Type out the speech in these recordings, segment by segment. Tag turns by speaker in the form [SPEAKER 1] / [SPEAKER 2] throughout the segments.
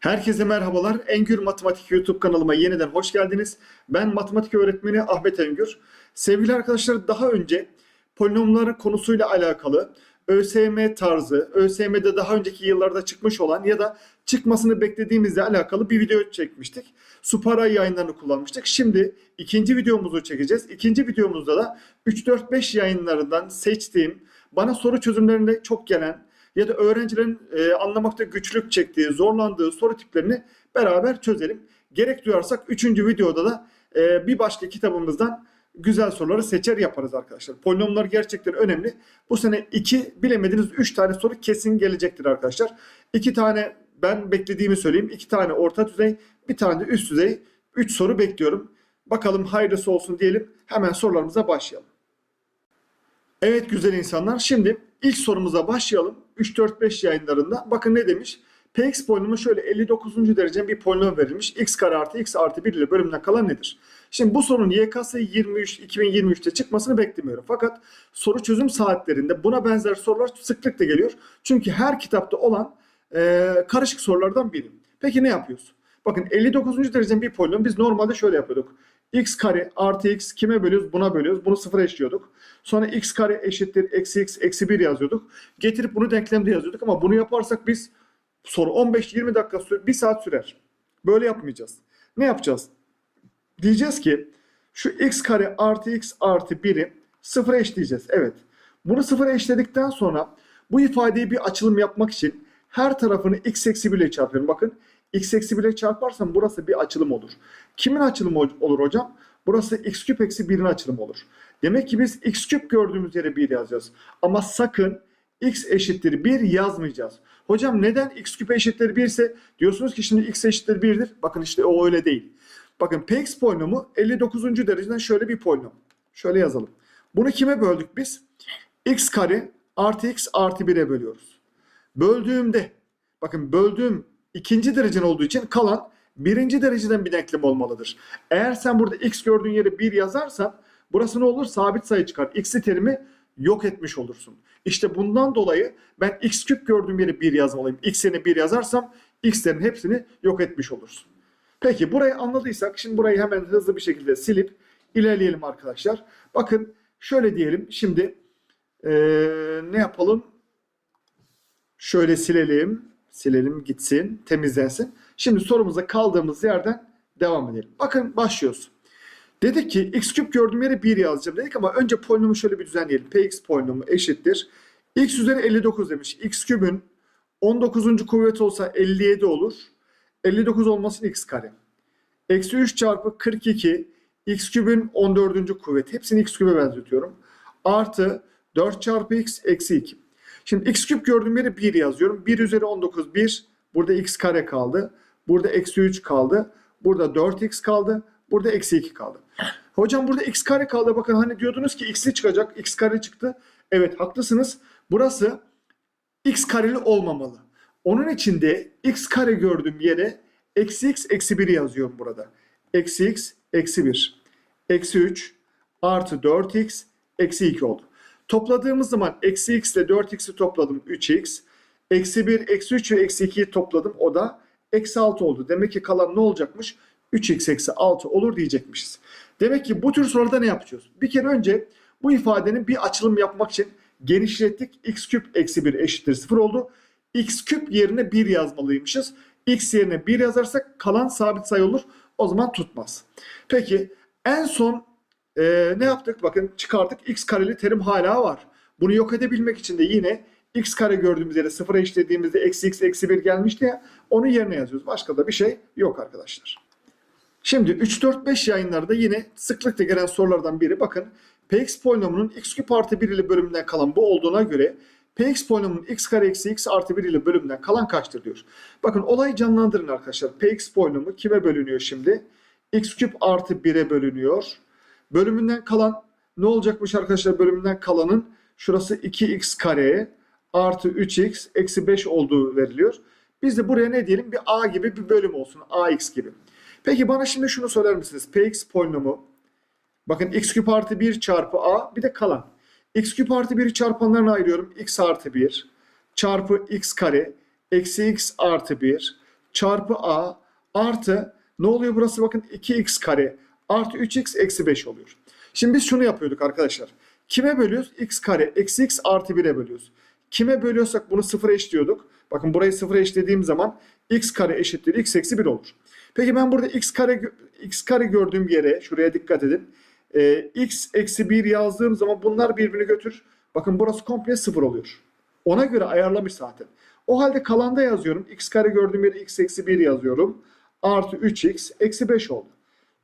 [SPEAKER 1] Herkese merhabalar. Engür Matematik YouTube kanalıma yeniden hoş geldiniz. Ben matematik öğretmeni Ahmet Engür. Sevgili arkadaşlar daha önce polinomlar konusuyla alakalı ÖSYM tarzı, ÖSYM'de daha önceki yıllarda çıkmış olan ya da çıkmasını beklediğimizle alakalı bir video çekmiştik. Supara yayınlarını kullanmıştık. Şimdi ikinci videomuzu çekeceğiz. İkinci videomuzda da 3-4-5 yayınlarından seçtiğim, bana soru çözümlerinde çok gelen ya da öğrencilerin e, anlamakta güçlük çektiği, zorlandığı soru tiplerini beraber çözelim. Gerek duyarsak 3. videoda da e, bir başka kitabımızdan güzel soruları seçer yaparız arkadaşlar. Polinomlar gerçekten önemli. Bu sene 2 bilemediğiniz 3 tane soru kesin gelecektir arkadaşlar. 2 tane ben beklediğimi söyleyeyim. 2 tane orta düzey, bir tane de üst düzey. 3 soru bekliyorum. Bakalım hayırlısı olsun diyelim. Hemen sorularımıza başlayalım. Evet güzel insanlar. Şimdi ilk sorumuza başlayalım. 3-4-5 yayınlarında. Bakın ne demiş? Px polinomu şöyle 59. derecen bir polinom verilmiş. x kare artı x artı 1 ile bölümünden kalan nedir? Şimdi bu sorunun YKS 23 2023'te çıkmasını beklemiyorum. Fakat soru çözüm saatlerinde buna benzer sorular sıklıkla geliyor. Çünkü her kitapta olan e, karışık sorulardan biri. Peki ne yapıyoruz? Bakın 59. derecen bir polinom biz normalde şöyle yapıyorduk. X kare artı x kime bölüyoruz? Buna bölüyoruz. Bunu sıfıra eşliyorduk. Sonra x kare eşittir eksi x eksi 1 yazıyorduk. Getirip bunu denklemde yazıyorduk ama bunu yaparsak biz soru 15-20 dakika sürer, 1 saat sürer. Böyle yapmayacağız. Ne yapacağız? Diyeceğiz ki şu x kare artı x artı 1'i sıfıra eşleyeceğiz. Evet. Bunu sıfıra eşledikten sonra bu ifadeyi bir açılım yapmak için her tarafını x eksi 1 ile çarpıyorum. Bakın x eksi 1 ile çarparsam burası bir açılım olur. Kimin açılımı olur hocam? Burası x küp eksi 1'in açılımı olur. Demek ki biz x küp gördüğümüz yere 1 yazacağız. Ama sakın x eşittir 1 yazmayacağız. Hocam neden x küp eşittir 1 ise diyorsunuz ki şimdi x eşittir 1'dir. Bakın işte o öyle değil. Bakın px polinomu 59. dereceden şöyle bir polinom. Şöyle yazalım. Bunu kime böldük biz? x kare artı x artı 1'e bölüyoruz. Böldüğümde bakın böldüğüm ikinci derecen olduğu için kalan birinci dereceden bir denklem olmalıdır. Eğer sen burada x gördüğün yere 1 yazarsan burası ne olur? Sabit sayı çıkar. X'i terimi yok etmiş olursun. İşte bundan dolayı ben x küp gördüğüm yere 1 yazmalıyım. X yerine 1 yazarsam x'lerin hepsini yok etmiş olursun. Peki burayı anladıysak şimdi burayı hemen hızlı bir şekilde silip ilerleyelim arkadaşlar. Bakın şöyle diyelim şimdi ee, ne yapalım? Şöyle silelim. Silelim gitsin temizlensin. Şimdi sorumuza kaldığımız yerden devam edelim. Bakın başlıyoruz. Dedik ki x küp gördüğüm yere 1 yazacağım dedik ama önce polinomu şöyle bir düzenleyelim. px polinomu eşittir. x üzeri 59 demiş. x kübün 19. kuvvet olsa 57 olur. 59 olmasın x kare. Eksi 3 çarpı 42 x kübün 14. kuvvet. Hepsini x kübe benzetiyorum. Artı 4 çarpı x eksi 2. Şimdi x küp gördüğüm yere 1 yazıyorum. 1 üzeri 19 1. Burada x kare kaldı. Burada eksi 3 kaldı. Burada 4x kaldı. Burada eksi 2 kaldı. Hocam burada x kare kaldı. Bakın hani diyordunuz ki x'i çıkacak. x kare çıktı. Evet haklısınız. Burası x kareli olmamalı. Onun için de x kare gördüğüm yere eksi x eksi 1 yazıyorum burada. Eksi x eksi 1. Eksi 3 artı 4x eksi 2 oldu. Topladığımız zaman eksi x ile 4x'i topladım 3x. Eksi 1, eksi 3 ve eksi 2'yi topladım. O da eksi 6 oldu. Demek ki kalan ne olacakmış? 3x eksi 6 olur diyecekmişiz. Demek ki bu tür soruda ne yapacağız? Bir kere önce bu ifadenin bir açılım yapmak için genişlettik. x küp eksi 1 eşittir 0 oldu. x küp yerine 1 yazmalıymışız. x yerine 1 yazarsak kalan sabit sayı olur. O zaman tutmaz. Peki en son e, ne yaptık? Bakın çıkardık. x kareli terim hala var. Bunu yok edebilmek için de yine x kare gördüğümüz yere 0'a eşitlediğimizde eksi x eksi 1 gelmişti ya. Onu yerine yazıyoruz. Başka da bir şey yok arkadaşlar. Şimdi 3-4-5 yayınlarda yine sıklıkla gelen sorulardan biri bakın px polinomunun x küp artı 1 ile bölümünden kalan bu olduğuna göre px polinomunun x kare eksi x artı 1 ile bölümünden kalan kaçtır diyor. Bakın olayı canlandırın arkadaşlar. px polinomu kime bölünüyor şimdi? x küp artı 1'e bölünüyor. Bölümünden kalan ne olacakmış arkadaşlar bölümünden kalanın şurası 2x kare artı 3x eksi 5 olduğu veriliyor. Biz de buraya ne diyelim bir a gibi bir bölüm olsun ax gibi. Peki bana şimdi şunu söyler misiniz? Px polinomu bakın x küp artı 1 çarpı a bir de kalan. x küp artı 1'i çarpanlarına ayırıyorum. x artı 1 çarpı x kare eksi x artı 1 çarpı a artı ne oluyor burası bakın 2x kare artı 3x eksi 5 oluyor. Şimdi biz şunu yapıyorduk arkadaşlar. Kime bölüyoruz? x kare eksi x artı 1'e bölüyoruz. Kime bölüyorsak bunu sıfıra eşliyorduk. Bakın burayı sıfıra eşlediğim zaman x kare eşittir x eksi 1 olur. Peki ben burada x kare x kare gördüğüm yere şuraya dikkat edin. Ee, x eksi 1 yazdığım zaman bunlar birbirini götür. Bakın burası komple sıfır oluyor. Ona göre ayarlamış zaten. O halde kalanda yazıyorum. x kare gördüğüm yere x eksi 1 yazıyorum. Artı 3x eksi 5 oldu.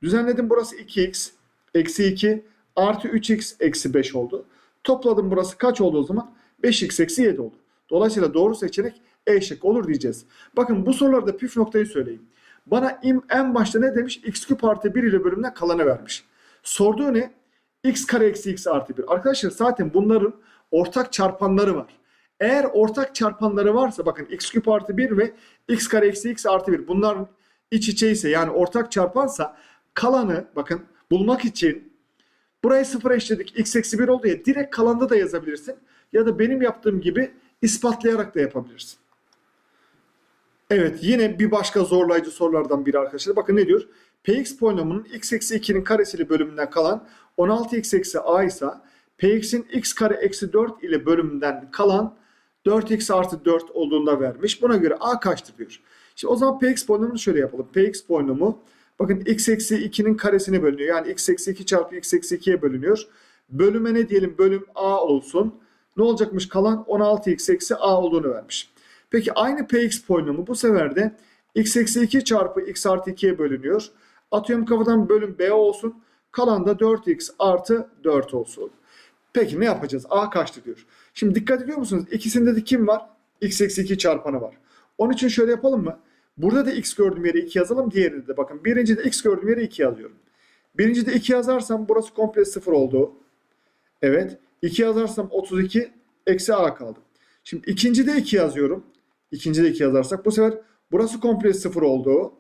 [SPEAKER 1] Düzenledim burası 2x eksi 2 artı 3x eksi 5 oldu. Topladım burası kaç oldu o zaman? 5x eksi 7 oldu. Dolayısıyla doğru seçenek E şık olur diyeceğiz. Bakın bu sorularda püf noktayı söyleyeyim. Bana im en başta ne demiş? x küp artı 1 ile bölümünden kalanı vermiş. Sorduğu ne? x kare eksi x artı 1. Arkadaşlar zaten bunların ortak çarpanları var. Eğer ortak çarpanları varsa bakın x küp artı 1 ve x kare eksi x artı 1 bunlar iç içe ise yani ortak çarpansa kalanı bakın bulmak için burayı sıfır eşledik x eksi 1 oldu ya direkt kalanda da yazabilirsin. Ya da benim yaptığım gibi ispatlayarak da yapabilirsin. Evet yine bir başka zorlayıcı sorulardan biri arkadaşlar. Bakın ne diyor? Px polinomunun x eksi 2'nin karesiyle bölümünden kalan 16x eksi a ise Px'in x kare eksi 4 ile bölümünden kalan 4x artı 4 olduğunda vermiş. Buna göre a kaçtır diyor. Şimdi o zaman Px polinomunu şöyle yapalım. Px polinomu bakın x eksi 2'nin karesine bölünüyor. Yani x eksi 2 çarpı x eksi 2'ye bölünüyor. Bölüme ne diyelim? Bölüm a olsun. Ne olacakmış? Kalan 16x eksi a olduğunu vermiş. Peki aynı px polinomu bu sefer de x eksi 2 çarpı x artı 2'ye bölünüyor. Atıyorum kafadan bölüm b olsun. Kalan da 4x artı 4 olsun. Peki ne yapacağız? A kaçtır diyor. Şimdi dikkat ediyor musunuz? İkisinde de kim var? x eksi 2 çarpanı var. Onun için şöyle yapalım mı? Burada da x gördüğüm yere 2 yazalım. Diğerinde de bakın. Birincide x gördüğüm yere 2 yazıyorum. Birincide 2 yazarsam burası komple 0 oldu. Evet. 2 yazarsam 32 eksi a kaldı. Şimdi ikincide 2 yazıyorum. İkincide 2 yazarsak bu sefer burası komple 0 oldu.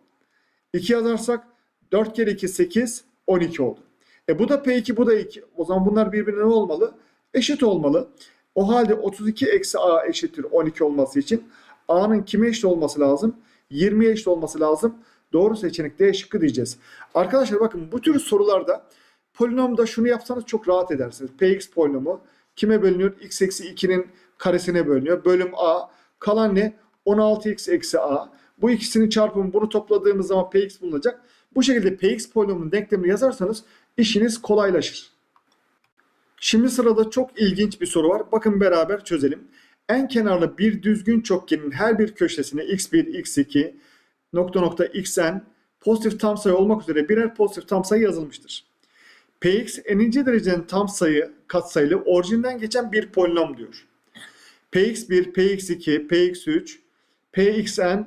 [SPEAKER 1] 2 yazarsak 4 kere 2 8 12 oldu. E bu da P2 bu da 2. O zaman bunlar birbirine ne olmalı? Eşit olmalı. O halde 32 eksi A eşittir 12 olması için A'nın kime eşit olması lazım? 20'ye eşit olması lazım. Doğru seçenek D şıkkı diyeceğiz. Arkadaşlar bakın bu tür sorularda polinomda şunu yapsanız çok rahat edersiniz. Px polinomu kime bölünüyor? x eksi 2'nin karesine bölünüyor. Bölüm A. Kalan ne? 16x eksi A. Bu ikisinin çarpımı bunu topladığımız zaman Px bulunacak. Bu şekilde Px polinomunun denklemini yazarsanız işiniz kolaylaşır. Şimdi sırada çok ilginç bir soru var. Bakın beraber çözelim. En kenarlı bir düzgün çokgenin her bir köşesine x1, x2, nokta nokta xn pozitif tam sayı olmak üzere birer pozitif tam sayı yazılmıştır. Px n'inci derecenin tam sayı katsayılı orijinden geçen bir polinom diyor. Px1, Px2, Px3, Pxn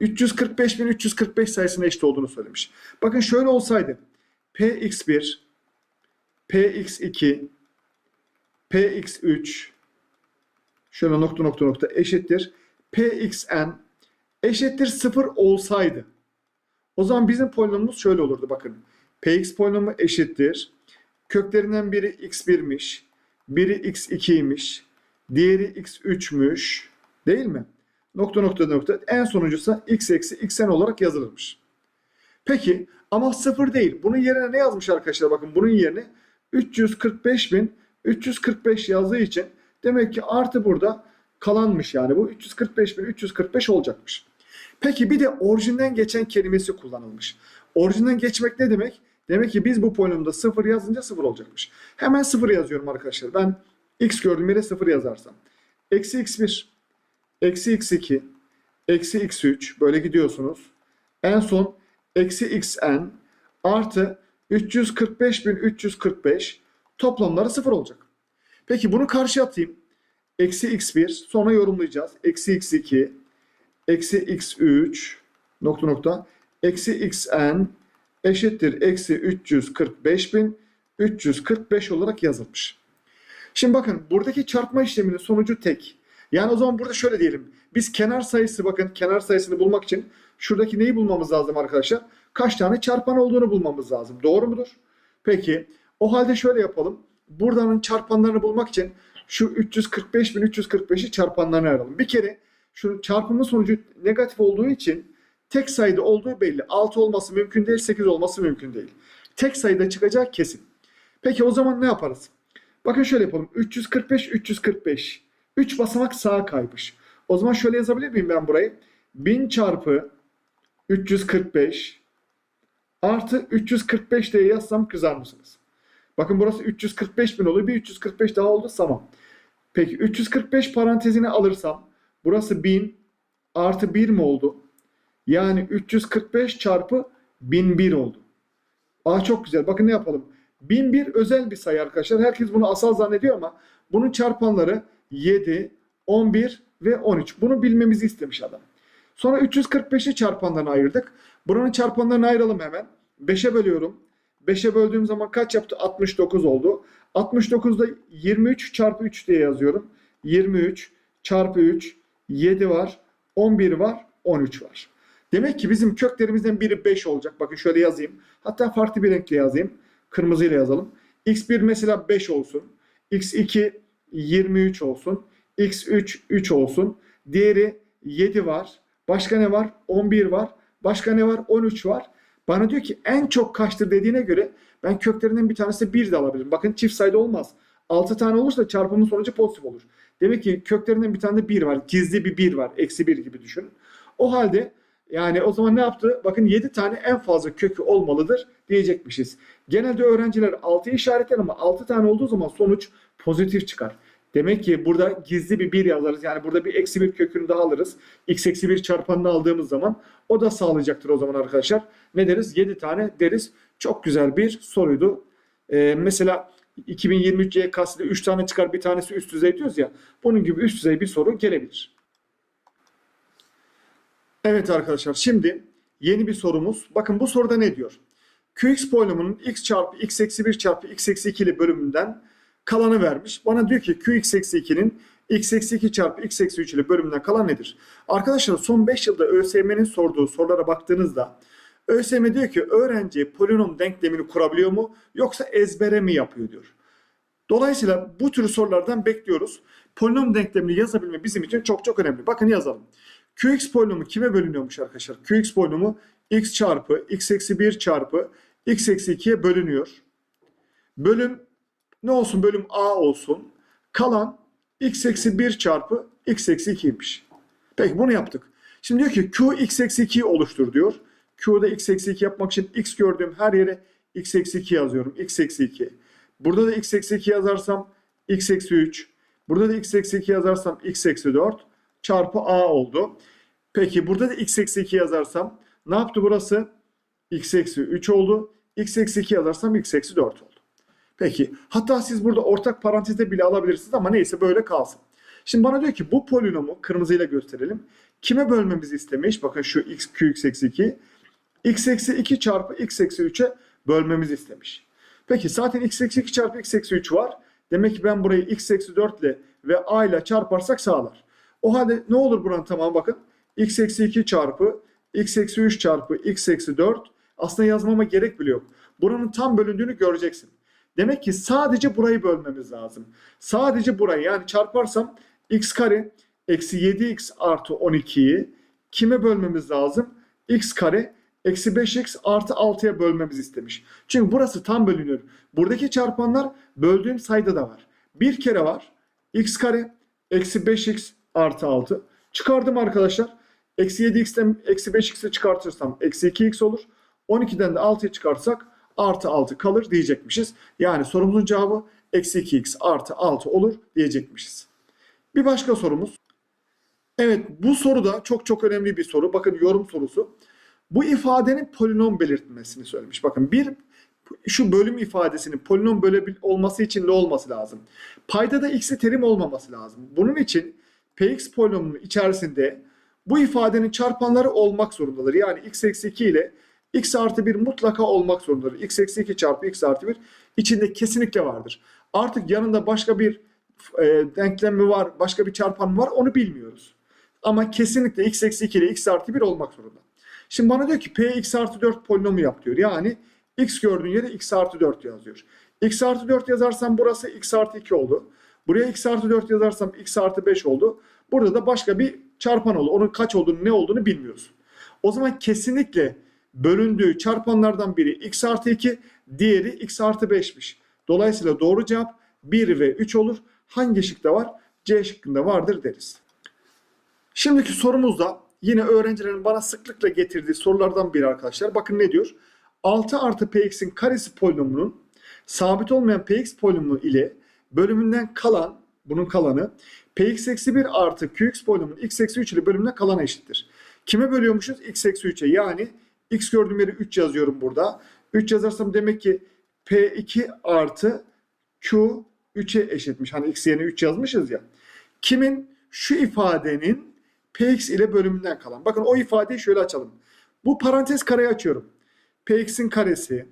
[SPEAKER 1] 345.345 sayısına eşit olduğunu söylemiş. Bakın şöyle olsaydı Px1, Px2, Px3 şöyle nokta nokta nokta eşittir. Pxn eşittir 0 olsaydı o zaman bizim polinomumuz şöyle olurdu bakın. Px polinomu eşittir. Köklerinden biri x1'miş. Biri x2'ymiş. Diğeri x3'müş. Değil mi? Nokta nokta nokta. En sonuncusu x eksi xn olarak yazılırmış. Peki ama sıfır değil. Bunun yerine ne yazmış arkadaşlar? Bakın bunun yerine 345.345 yazdığı için demek ki artı burada kalanmış yani bu 345.345 olacakmış. Peki bir de orijinden geçen kelimesi kullanılmış. Orijinden geçmek ne demek? Demek ki biz bu polinomda 0 yazınca 0 olacakmış. Hemen 0 yazıyorum arkadaşlar. Ben x gördüğüm yere 0 yazarsam. Eksi x1, eksi x2, eksi x3 böyle gidiyorsunuz. En son eksi xn artı 345.345 toplamları 0 olacak. Peki bunu karşı atayım. Eksi x1 sonra yorumlayacağız. Eksi x2 eksi x3 nokta nokta eksi xn eşittir eksi 345.345 olarak yazılmış. Şimdi bakın buradaki çarpma işleminin sonucu tek. Yani o zaman burada şöyle diyelim. Biz kenar sayısı bakın kenar sayısını bulmak için şuradaki neyi bulmamız lazım arkadaşlar? Kaç tane çarpan olduğunu bulmamız lazım. Doğru mudur? Peki o halde şöyle yapalım. Buradanın çarpanlarını bulmak için şu 345.345'i çarpanlarına ayıralım. Bir kere Şu çarpımın sonucu negatif olduğu için tek sayıda olduğu belli. 6 olması mümkün değil, 8 olması mümkün değil. Tek sayıda çıkacak kesin. Peki o zaman ne yaparız? Bakın şöyle yapalım. 345, 345. 3 basamak sağa kaymış. O zaman şöyle yazabilir miyim ben burayı? 1000 çarpı 345 artı 345 diye yazsam kızar mısınız? Bakın burası 345 bin oluyor. Bir 345 daha oldu tamam. Peki 345 parantezine alırsam burası 1000 artı 1 mi oldu? Yani 345 çarpı 1001 oldu. Aa çok güzel. Bakın ne yapalım. 1001 özel bir sayı arkadaşlar. Herkes bunu asal zannediyor ama bunun çarpanları 7, 11 ve 13. Bunu bilmemizi istemiş adam. Sonra 345'i çarpanlarına ayırdık. Buranın çarpanlarını ayıralım hemen. 5'e bölüyorum. 5'e böldüğüm zaman kaç yaptı? 69 oldu. 69'da 23 çarpı 3 diye yazıyorum. 23 çarpı 3, 7 var, 11 var, 13 var. Demek ki bizim köklerimizden biri 5 olacak. Bakın şöyle yazayım. Hatta farklı bir renkle yazayım. Kırmızıyla yazalım. x1 mesela 5 olsun. x2 23 olsun. x3 3 olsun. Diğeri 7 var. Başka ne var? 11 var. Başka ne var? 13 var. Bana diyor ki en çok kaçtır dediğine göre ben köklerinden bir tanesi 1 de alabilirim. Bakın çift sayıda olmaz. 6 tane olursa çarpımın sonucu pozitif olur. Demek ki köklerinden bir tane de 1 var. Gizli bir 1 var. Eksi 1 gibi düşün. O halde yani o zaman ne yaptı? Bakın 7 tane en fazla kökü olmalıdır diyecekmişiz. Genelde öğrenciler 6 işaretler ama 6 tane olduğu zaman sonuç pozitif çıkar. Demek ki burada gizli bir 1 yazarız. Yani burada bir eksi 1 kökünü daha alırız. x eksi 1 çarpanını aldığımız zaman o da sağlayacaktır o zaman arkadaşlar. Ne deriz? 7 tane deriz. Çok güzel bir soruydu. Ee, mesela 2023 YKS'de 3 tane çıkar bir tanesi üst düzey diyoruz ya. Bunun gibi üst düzey bir soru gelebilir. Evet arkadaşlar şimdi yeni bir sorumuz. Bakın bu soruda ne diyor? Qx polinomunun x çarpı x eksi 1 çarpı x eksi 2 ile bölümünden kalanı vermiş. Bana diyor ki Qx eksi 2'nin x eksi 2 çarpı x eksi 3 ile bölümünden kalan nedir? Arkadaşlar son 5 yılda ÖSYM'nin sorduğu sorulara baktığınızda ÖSYM diyor ki öğrenci polinom denklemini kurabiliyor mu yoksa ezbere mi yapıyor diyor. Dolayısıyla bu tür sorulardan bekliyoruz. Polinom denklemini yazabilme bizim için çok çok önemli. Bakın yazalım. Qx polinomu kime bölünüyormuş arkadaşlar? Qx polinomu x çarpı x eksi 1 çarpı x eksi 2'ye bölünüyor. Bölüm ne olsun? Bölüm a olsun. Kalan x eksi 1 çarpı x eksi 2'ymiş. Peki bunu yaptık. Şimdi diyor ki q x eksi 2'yi oluştur diyor. Q'da x eksi 2 yapmak için x gördüğüm her yere x eksi 2 yazıyorum. x eksi 2. Burada da x eksi 2 yazarsam x eksi 3. Burada da x eksi 2 yazarsam x eksi 4 çarpı a oldu. Peki burada da x eksi 2 yazarsam ne yaptı burası? x eksi 3 oldu. x eksi 2 yazarsam x eksi 4 oldu. Peki hatta siz burada ortak parantezde bile alabilirsiniz ama neyse böyle kalsın. Şimdi bana diyor ki bu polinomu kırmızıyla gösterelim. Kime bölmemizi istemiş? Bakın şu x qx eksi 2. x eksi 2 çarpı x eksi 3'e bölmemizi istemiş. Peki zaten x eksi 2 çarpı x eksi 3 var. Demek ki ben burayı x eksi 4 ile ve a ile çarparsak sağlar. O halde ne olur buranın tamamı bakın. x eksi 2 çarpı x eksi 3 çarpı x eksi 4 aslında yazmama gerek bile yok. Buranın tam bölündüğünü göreceksin. Demek ki sadece burayı bölmemiz lazım. Sadece burayı yani çarparsam x kare eksi 7x artı 12'yi kime bölmemiz lazım? x kare eksi 5x artı 6'ya bölmemiz istemiş. Çünkü burası tam bölünür. Buradaki çarpanlar böldüğüm sayıda da var. Bir kere var. x kare eksi 5x artı 6. Çıkardım arkadaşlar. Eksi 7x'ten eksi 5x'i çıkartırsam eksi 2x olur. 12'den de 6'yı çıkartsak artı 6 kalır diyecekmişiz. Yani sorumuzun cevabı eksi 2x artı 6 olur diyecekmişiz. Bir başka sorumuz. Evet bu soru da çok çok önemli bir soru. Bakın yorum sorusu. Bu ifadenin polinom belirtmesini söylemiş. Bakın bir şu bölüm ifadesinin polinom bölebil olması için ne olması lazım? Payda da x'e terim olmaması lazım. Bunun için px polinomunun içerisinde bu ifadenin çarpanları olmak zorundadır. Yani x eksi 2 ile x artı 1 mutlaka olmak zorundadır. x eksi 2 çarpı x artı 1 içinde kesinlikle vardır. Artık yanında başka bir e, denklem mi var, başka bir çarpan mı var onu bilmiyoruz. Ama kesinlikle x eksi 2 ile x artı 1 olmak zorunda. Şimdi bana diyor ki p x artı 4 polinomu yap diyor. Yani x gördüğün yere x artı 4 yazıyor. x artı 4 yazarsam burası x artı 2 oldu. Buraya x artı 4 yazarsam x artı 5 oldu. Burada da başka bir çarpan olur. Onun kaç olduğunu ne olduğunu bilmiyoruz. O zaman kesinlikle bölündüğü çarpanlardan biri x artı 2, diğeri x artı 5'miş. Dolayısıyla doğru cevap 1 ve 3 olur. Hangi şıkta var? C şıkkında vardır deriz. Şimdiki sorumuzda yine öğrencilerin bana sıklıkla getirdiği sorulardan biri arkadaşlar. Bakın ne diyor? 6 artı px'in karesi polinomunun sabit olmayan px polinomu ile bölümünden kalan, bunun kalanı px eksi 1 artı qx polinomunun x eksi 3 ile bölümünden kalana eşittir. Kime bölüyormuşuz? x eksi 3'e yani x gördüğüm yeri 3 yazıyorum burada. 3 yazarsam demek ki p2 artı q 3'e eşitmiş. Hani x yerine 3 yazmışız ya. Kimin? Şu ifadenin px ile bölümünden kalan. Bakın o ifadeyi şöyle açalım. Bu parantez kareyi açıyorum. px'in karesi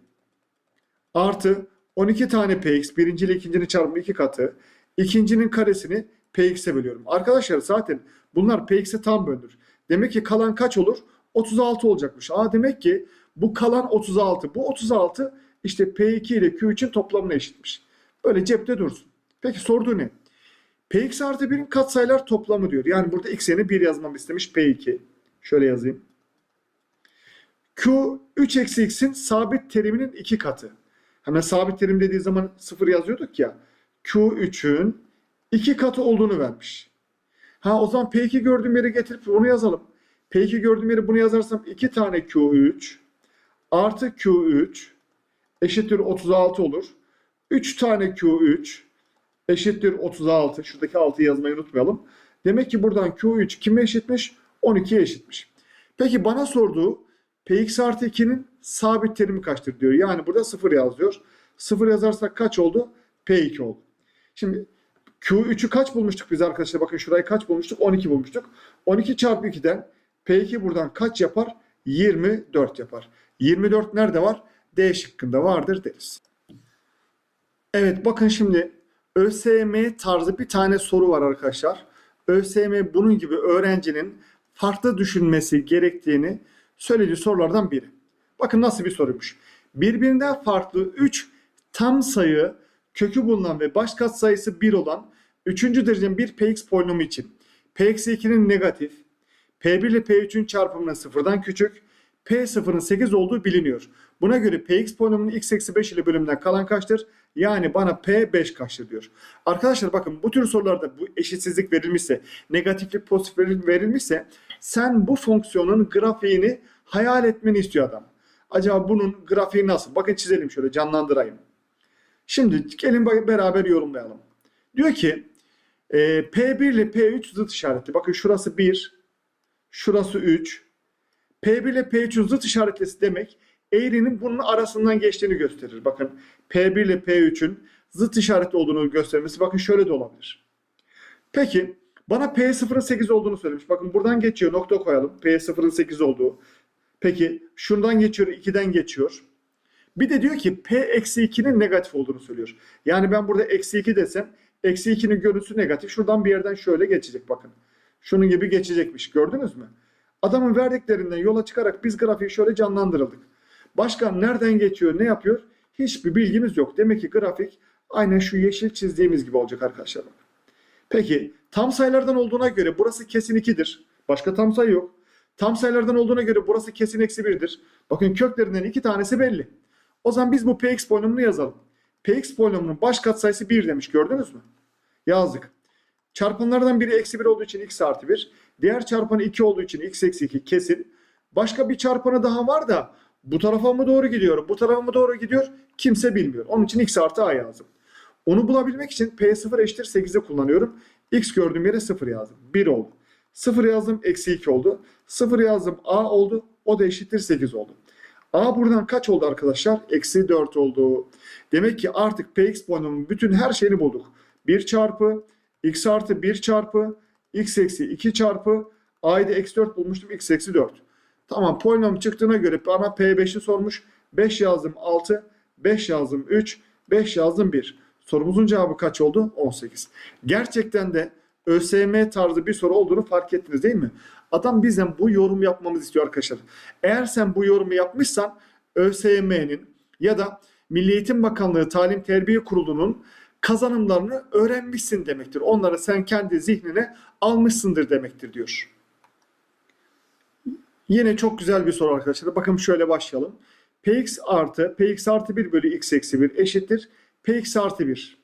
[SPEAKER 1] artı 12 tane px birinci ile ikincinin çarpımı iki katı. ikincinin karesini px'e bölüyorum. Arkadaşlar zaten bunlar px'e tam bölünür. Demek ki kalan kaç olur? 36 olacakmış. Aa demek ki bu kalan 36. Bu 36 işte P2 ile Q3'ün toplamına eşitmiş. Böyle cepte dursun. Peki sorduğu ne? Px artı 1'in katsayılar toplamı diyor. Yani burada x yerine 1 yazmamı istemiş P2. Şöyle yazayım. Q 3 eksi x'in sabit teriminin 2 katı. Hemen sabit terim dediği zaman 0 yazıyorduk ya. Q3'ün 2 katı olduğunu vermiş. Ha o zaman P2 gördüğüm yere getirip onu yazalım. P2 gördüğüm yere bunu yazarsam 2 tane Q3 artı Q3 eşittir 36 olur. 3 tane Q3 eşittir 36. Şuradaki 6'yı yazmayı unutmayalım. Demek ki buradan Q3 kime eşitmiş? 12'ye eşitmiş. Peki bana sorduğu Px artı 2'nin sabit terimi kaçtır diyor. Yani burada 0 yazıyor. 0 yazarsak kaç oldu? P2 oldu. Şimdi Q3'ü kaç bulmuştuk biz arkadaşlar? Bakın şurayı kaç bulmuştuk? 12 bulmuştuk. 12 çarpı 2'den P2 buradan kaç yapar? 24 yapar. 24 nerede var? D şıkkında vardır deriz. Evet bakın şimdi ÖSYM tarzı bir tane soru var arkadaşlar. ÖSYM bunun gibi öğrencinin farklı düşünmesi gerektiğini söylediği sorulardan biri. Bakın nasıl bir soruymuş. Birbirinden farklı 3 tam sayı kökü bulunan ve baş katsayısı 1 olan 3. derecenin bir px polinomu için p-2'nin negatif, p1 ile p3'ün çarpımının sıfırdan küçük, p0'ın 8 olduğu biliniyor. Buna göre px polinomunun x eksi 5 ile bölümünden kalan kaçtır? Yani bana p5 kaçtır diyor. Arkadaşlar bakın bu tür sorularda bu eşitsizlik verilmişse, negatiflik pozitif verilmişse sen bu fonksiyonun grafiğini hayal etmeni istiyor adam. Acaba bunun grafiği nasıl? Bakın çizelim şöyle canlandırayım. Şimdi gelin beraber yorumlayalım. Diyor ki e, P1 ile P3 zıt işaretli. Bakın şurası 1, şurası 3. P1 ile P3'ün zıt işaretlisi demek eğrinin bunun arasından geçtiğini gösterir. Bakın P1 ile P3'ün zıt işaretli olduğunu göstermesi bakın şöyle de olabilir. Peki bana P0'ın 8 olduğunu söylemiş. Bakın buradan geçiyor nokta koyalım. P0'ın 8 olduğu. Peki şundan geçiyor 2'den geçiyor. Bir de diyor ki P eksi 2'nin negatif olduğunu söylüyor. Yani ben burada eksi 2 desem eksi 2'nin görüntüsü negatif. Şuradan bir yerden şöyle geçecek bakın. Şunun gibi geçecekmiş gördünüz mü? Adamın verdiklerinden yola çıkarak biz grafiği şöyle canlandırıldık. Başkan nereden geçiyor ne yapıyor? Hiçbir bilgimiz yok. Demek ki grafik aynen şu yeşil çizdiğimiz gibi olacak arkadaşlar. Peki tam sayılardan olduğuna göre burası kesin 2'dir. Başka tam sayı yok. Tam sayılardan olduğuna göre burası kesin eksi 1'dir. Bakın köklerinden iki tanesi belli. O zaman biz bu px polinomunu yazalım. px polinomunun baş katsayısı 1 demiş gördünüz mü? Yazdık. Çarpanlardan biri eksi 1 olduğu için x artı 1. Diğer çarpanı 2 olduğu için x eksi 2 kesin. Başka bir çarpanı daha var da bu tarafa mı doğru gidiyor, bu tarafa mı doğru gidiyor kimse bilmiyor. Onun için x artı a yazdım. Onu bulabilmek için p0 eşittir 8'i kullanıyorum. x gördüğüm yere 0 yazdım. 1 oldu. 0 yazdım eksi 2 oldu. 0 yazdım a oldu. O da eşittir 8 oldu. A buradan kaç oldu arkadaşlar? Eksi 4 oldu. Demek ki artık px polinomunun bütün her şeyini bulduk. 1 çarpı x artı 1 çarpı x eksi 2 çarpı a'yı eksi 4 bulmuştum x eksi 4. Tamam polinom çıktığına göre bana p5'i sormuş. 5 yazdım 6, 5 yazdım 3, 5 yazdım 1. Sorumuzun cevabı kaç oldu? 18. Gerçekten de ÖSYM tarzı bir soru olduğunu fark ettiniz değil mi? Adam bizden bu yorum yapmamız istiyor arkadaşlar. Eğer sen bu yorumu yapmışsan ÖSYM'nin ya da Milli Eğitim Bakanlığı Talim Terbiye Kurulu'nun kazanımlarını öğrenmişsin demektir. Onları sen kendi zihnine almışsındır demektir diyor. Yine çok güzel bir soru arkadaşlar. Bakın şöyle başlayalım. Px artı Px artı 1 bölü x eksi 1 eşittir. Px artı 1.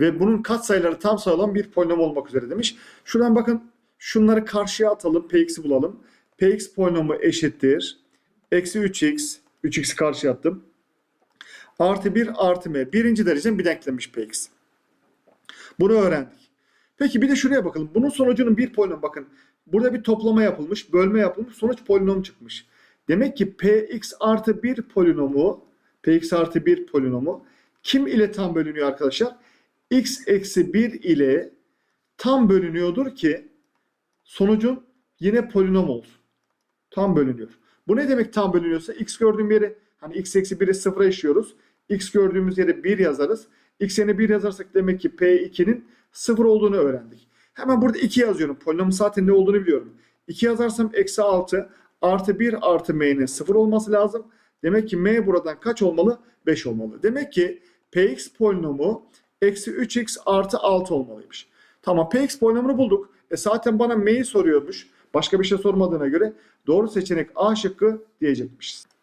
[SPEAKER 1] Ve bunun katsayıları tam sayı olan bir polinom olmak üzere demiş. Şuradan bakın şunları karşıya atalım. Px'i bulalım. Px polinomu eşittir. Eksi 3x. 3x'i karşıya attım. Artı 1 artı m. Birinci derecen bir denklemiş Px. Bunu öğrendik. Peki bir de şuraya bakalım. Bunun sonucunun bir polinom bakın. Burada bir toplama yapılmış, bölme yapılmış, sonuç polinom çıkmış. Demek ki px artı 1 polinomu, px artı 1 polinomu kim ile tam bölünüyor arkadaşlar? x eksi 1 ile tam bölünüyordur ki sonucun yine polinom olsun. Tam bölünüyor. Bu ne demek tam bölünüyorsa? x gördüğüm yere hani x eksi 1'i sıfıra eşiyoruz. x gördüğümüz yere 1 yazarız. x yerine 1 yazarsak demek ki p2'nin 0 olduğunu öğrendik. Hemen burada 2 yazıyorum. Polinomun zaten ne olduğunu biliyorum. 2 yazarsam eksi 6 artı 1 artı m'nin 0 olması lazım. Demek ki m buradan kaç olmalı? 5 olmalı. Demek ki px polinomu eksi 3x artı 6 olmalıymış. Tamam px polinomunu bulduk. E zaten bana m'yi soruyormuş. Başka bir şey sormadığına göre doğru seçenek A şıkkı diyecekmişiz.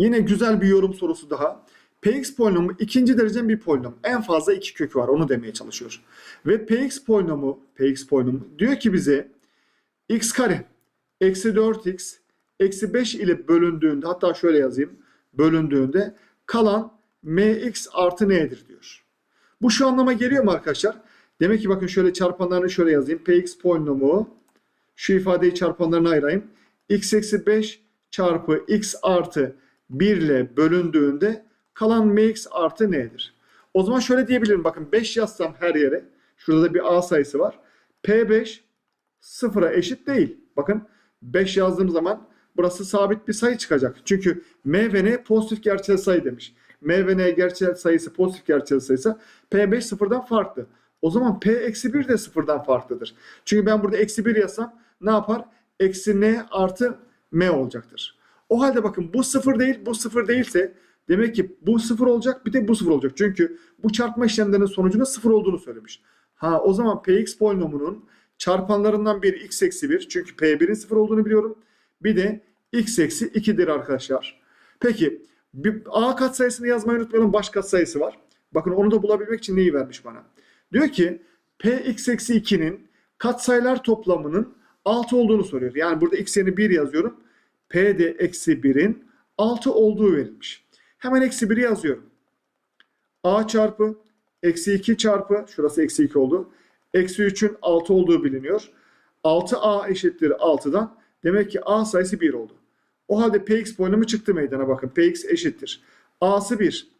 [SPEAKER 1] Yine güzel bir yorum sorusu daha. Px polinomu ikinci derecen bir polinom. En fazla iki kökü var. Onu demeye çalışıyor. Ve Px polinomu, Px polinomu diyor ki bize x kare eksi 4x eksi 5 ile bölündüğünde hatta şöyle yazayım. Bölündüğünde kalan mx artı n'dir diyor. Bu şu anlama geliyor mu arkadaşlar? Demek ki bakın şöyle çarpanlarını şöyle yazayım. Px polinomu şu ifadeyi çarpanlarına ayırayım. x eksi 5 çarpı x artı 1 ile bölündüğünde kalan mx artı n'dir. O zaman şöyle diyebilirim. Bakın 5 yazsam her yere. Şurada da bir a sayısı var. P5 sıfıra eşit değil. Bakın 5 yazdığım zaman burası sabit bir sayı çıkacak. Çünkü m ve n pozitif gerçel sayı demiş. m ve n gerçel sayısı pozitif gerçel sayısı P5 sıfırdan farklı. O zaman P eksi 1 de sıfırdan farklıdır. Çünkü ben burada eksi 1 yazsam ne yapar? Eksi n artı m olacaktır. O halde bakın bu sıfır değil, bu sıfır değilse demek ki bu sıfır olacak bir de bu sıfır olacak. Çünkü bu çarpma işlemlerinin sonucunun sıfır olduğunu söylemiş. Ha o zaman px polinomunun çarpanlarından biri x eksi 1. Çünkü p1'in sıfır olduğunu biliyorum. Bir de x eksi 2'dir arkadaşlar. Peki bir a katsayısını yazmayı unutmayalım. Baş katsayısı var. Bakın onu da bulabilmek için neyi vermiş bana? Diyor ki px eksi 2'nin katsayılar toplamının 6 olduğunu soruyor. Yani burada x yerine 1 yazıyorum. P de eksi 1'in 6 olduğu verilmiş. Hemen eksi 1'i yazıyorum. a çarpı eksi 2 çarpı şurası eksi 2 oldu. Eksi 3'ün 6 olduğu biliniyor. 6a eşittir 6'dan. Demek ki a sayısı 1 oldu. O halde px polinomu çıktı meydana bakın. px eşittir. a'sı 1.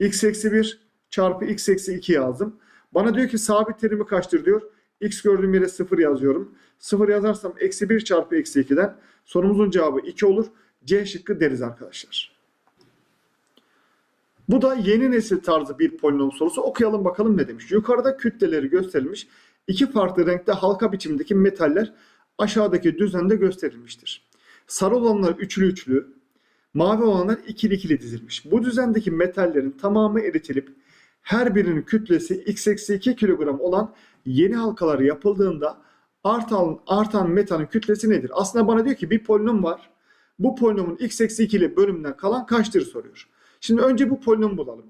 [SPEAKER 1] x eksi 1 çarpı x eksi 2 yazdım. Bana diyor ki sabit terimi kaçtır diyor. X gördüğüm yere 0 yazıyorum. 0 yazarsam eksi 1 çarpı eksi 2'den sorumuzun cevabı 2 olur. C şıkkı deriz arkadaşlar. Bu da yeni nesil tarzı bir polinom sorusu. Okuyalım bakalım ne demiş. Yukarıda kütleleri gösterilmiş. iki farklı renkte halka biçimindeki metaller aşağıdaki düzende gösterilmiştir. Sarı olanlar üçlü üçlü, mavi olanlar ikili ikili dizilmiş. Bu düzendeki metallerin tamamı eritilip her birinin kütlesi x-2 kilogram olan yeni halkalar yapıldığında artan, artan metanın kütlesi nedir? Aslında bana diyor ki bir polinom var. Bu polinomun x-2 ile bölümünden kalan kaçtır soruyor. Şimdi önce bu polinomu bulalım.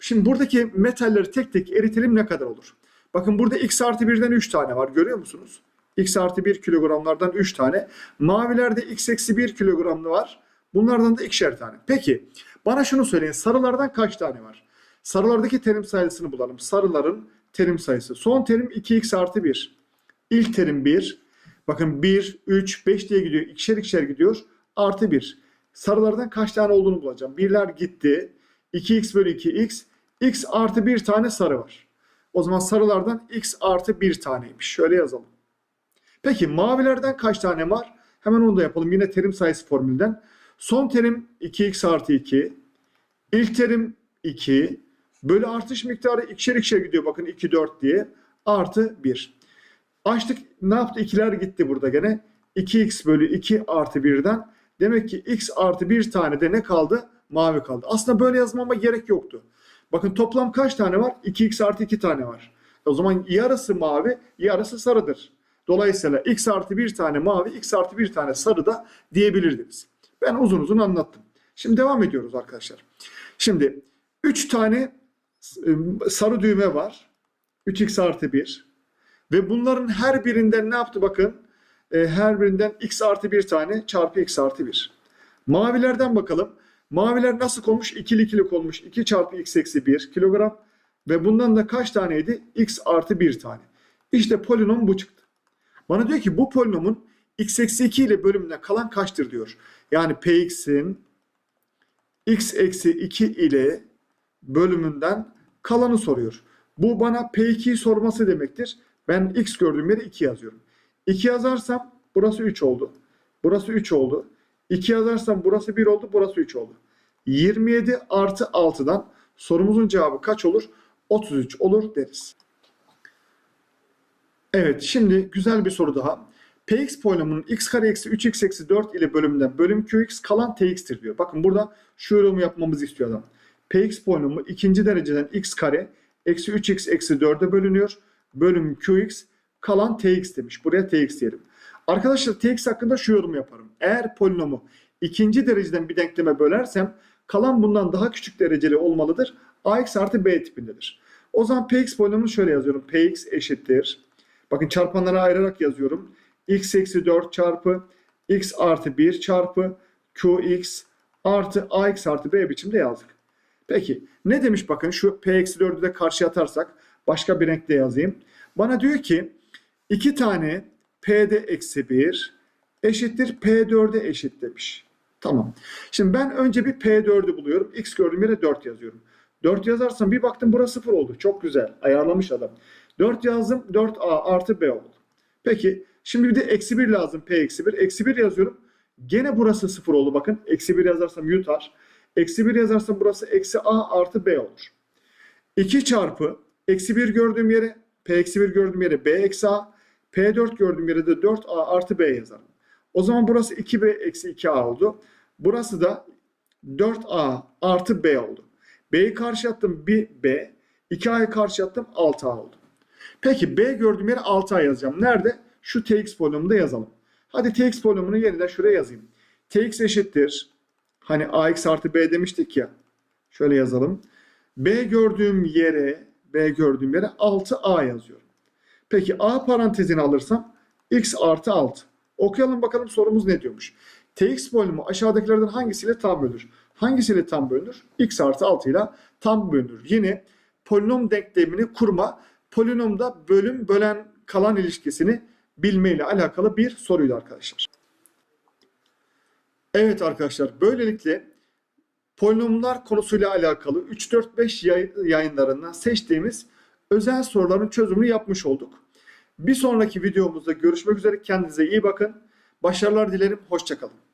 [SPEAKER 1] Şimdi buradaki metalleri tek tek eritelim ne kadar olur? Bakın burada x artı 1'den 3 tane var görüyor musunuz? x artı 1 kilogramlardan 3 tane. Mavilerde x eksi 1 kilogramlı var. Bunlardan da ikişer tane. Peki bana şunu söyleyin sarılardan kaç tane var? Sarılardaki terim sayısını bulalım. Sarıların terim sayısı. Son terim 2x artı 1. İlk terim 1. Bakın 1, 3, 5 diye gidiyor. İkişer ikişer gidiyor. Artı 1. Sarılardan kaç tane olduğunu bulacağım. Birler gitti. 2x bölü 2x. x artı 1 tane sarı var. O zaman sarılardan x artı 1 taneymiş. Şöyle yazalım. Peki mavilerden kaç tane var? Hemen onu da yapalım. Yine terim sayısı formülden. Son terim 2x artı 2. İlk terim 2. Bölü artış miktarı ikişer ikişer gidiyor. Bakın 2, 4 diye. Artı 1. Açtık. Ne yaptı? İkiler gitti burada gene. 2x bölü 2 artı 1'den. Demek ki x artı 1 tane de ne kaldı? Mavi kaldı. Aslında böyle yazmama gerek yoktu. Bakın toplam kaç tane var? 2x artı 2 tane var. O zaman yarısı mavi, yarısı sarıdır. Dolayısıyla x artı bir tane mavi, x artı bir tane sarı da diyebilirdiniz. Ben uzun uzun anlattım. Şimdi devam ediyoruz arkadaşlar. Şimdi 3 tane sarı düğme var. 3x artı 1. Ve bunların her birinden ne yaptı bakın. E, her birinden x artı 1 tane çarpı x artı 1. Mavilerden bakalım. Maviler nasıl konmuş? İkili ikili konmuş. 2 çarpı x eksi 1 kilogram. Ve bundan da kaç taneydi? x artı 1 tane. İşte polinom bu çıktı. Bana diyor ki bu polinomun x eksi 2 ile bölümüne kalan kaçtır diyor. Yani px'in x eksi 2 ile bölümünden kalanı soruyor. Bu bana P2'yi sorması demektir. Ben x gördüğüm yere 2 yazıyorum. 2 yazarsam burası 3 oldu. Burası 3 oldu. 2 yazarsam burası 1 oldu. Burası 3 oldu. 27 artı 6'dan sorumuzun cevabı kaç olur? 33 olur deriz. Evet şimdi güzel bir soru daha. Px polinomunun x kare eksi 3x eksi 4 ile bölümünden bölüm qx kalan tx'tir diyor. Bakın burada şu yorumu yapmamızı istiyor adam. Px polinomu ikinci dereceden x kare eksi 3x eksi 4'e bölünüyor. Bölüm qx kalan tx demiş. Buraya tx diyelim. Arkadaşlar tx hakkında şu yorum yaparım. Eğer polinomu ikinci dereceden bir denkleme bölersem kalan bundan daha küçük dereceli olmalıdır. ax artı b tipindedir. O zaman px polinomunu şöyle yazıyorum. px eşittir. Bakın çarpanlara ayırarak yazıyorum. x eksi 4 çarpı x artı 1 çarpı qx artı ax artı b biçimde yazdık. Peki ne demiş bakın şu p eksi 4'ü de karşıya atarsak başka bir renkle yazayım. Bana diyor ki 2 tane p'de eksi 1 eşittir p4'e eşit demiş. Tamam. Şimdi ben önce bir p4'ü buluyorum. x gördüğüm yere 4 yazıyorum. 4 yazarsam bir baktım burası 0 oldu. Çok güzel. Ayarlamış adam. 4 yazdım. 4a artı b oldu. Peki şimdi bir de eksi 1 lazım. P eksi 1. Eksi 1 yazıyorum. Gene burası 0 oldu. Bakın eksi 1 yazarsam yutar. Eksi 1 yazarsam burası eksi a artı b olur. 2 çarpı eksi 1 gördüğüm yere p eksi 1 gördüğüm yere b eksi a. P4 gördüğüm yere de 4a artı b yazarım. O zaman burası 2b eksi 2a oldu. Burası da 4a artı b oldu. B'yi karşı attım 1 b. 2a'yı karşı attım 6a oldu. Peki b gördüğüm yere 6a yazacağım. Nerede? Şu tx polinomunda yazalım. Hadi tx polinomunu yeniden şuraya yazayım. tx eşittir. Hani ax artı b demiştik ya. Şöyle yazalım. b gördüğüm yere b gördüğüm yere 6a yazıyorum. Peki a parantezini alırsam x artı 6. Okuyalım bakalım sorumuz ne diyormuş. tx polinomu aşağıdakilerden hangisiyle tam bölünür? Hangisiyle tam bölünür? x artı 6 ile tam bölünür. Yine polinom denklemini kurma, polinomda bölüm bölen kalan ilişkisini bilme ile alakalı bir soruydu arkadaşlar. Evet arkadaşlar böylelikle polinomlar konusuyla alakalı 3-4-5 yayınlarından seçtiğimiz özel soruların çözümünü yapmış olduk. Bir sonraki videomuzda görüşmek üzere. Kendinize iyi bakın. Başarılar dilerim. Hoşçakalın.